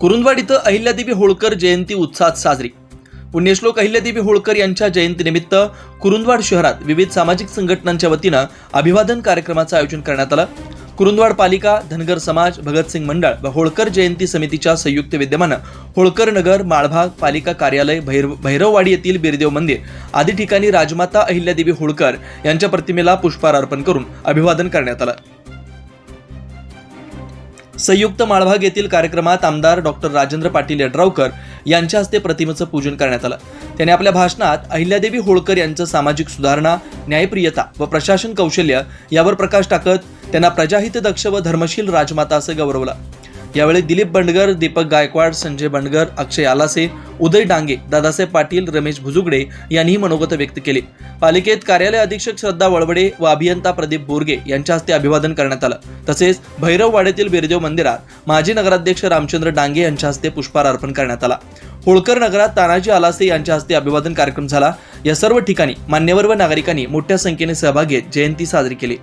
कुरुंदवाड इथं अहिल्यादेवी होळकर जयंती उत्साहात साजरी. पुण्यश्लोक अहिल्यादेवी होळकर यांच्या जयंतीनिमित्त कुरुंदवाड शहरात विविध सामाजिक संघटनांच्या वतीनं अभिवादन कार्यक्रमाचं आयोजन करण्यात आलं. कुरुंदवाड पालिका धनगर समाज भगतसिंग मंडळ व होळकर जयंती समितीच्या संयुक्त विद्यमानं होळकर नगर माळभाग पालिका कार्यालय भैर भैरववाडी येथील बिरदेव मंदिर आदी ठिकाणी राजमाता अहिल्यादेवी होळकर यांच्या प्रतिमेला पुष्पहार अर्पण करून अभिवादन करण्यात आलं. संयुक्त माळभाग येथील कार्यक्रमात आमदार डॉक्टर राजेंद्र पाटील यड्रावकर यांच्या हस्ते प्रतिमेचं पूजन करण्यात आलं. त्यांनी आपल्या भाषणात अहिल्यादेवी होळकर यांचं सामाजिक सुधारणा न्यायप्रियता व प्रशासन कौशल्य यावर प्रकाश टाकत त्यांना प्रजाहित दक्ष व धर्मशील राजमाता असं गौरवलं. यावेळी दिलीप बंडगर दीपक गायकवाड संजय बंडगर अक्षय आलासे उदय डांगे दादासाहेब पाटील रमेश भुजुगडे यांनीही मनोगत व्यक्त केले. पालिकेत कार्यालय अधीक्षक श्रद्धा वळवडे व अभियंता प्रदीप बोरगे यांच्या हस्ते अभिवादन करण्यात आलं. तसेच भैरववाड्यातील बिरदेव मंदिरात माजी नगराध्यक्ष रामचंद्र डांगे यांच्या हस्ते पुष्पहार अर्पण करण्यात आला. होळकर नगरात तानाजी आलासे यांच्या हस्ते अभिवादन कार्यक्रम झाला. या सर्व ठिकाणी मान्यवर व नागरिकांनी मोठ्या संख्येने सहभाग घेत जयंती साजरी केली.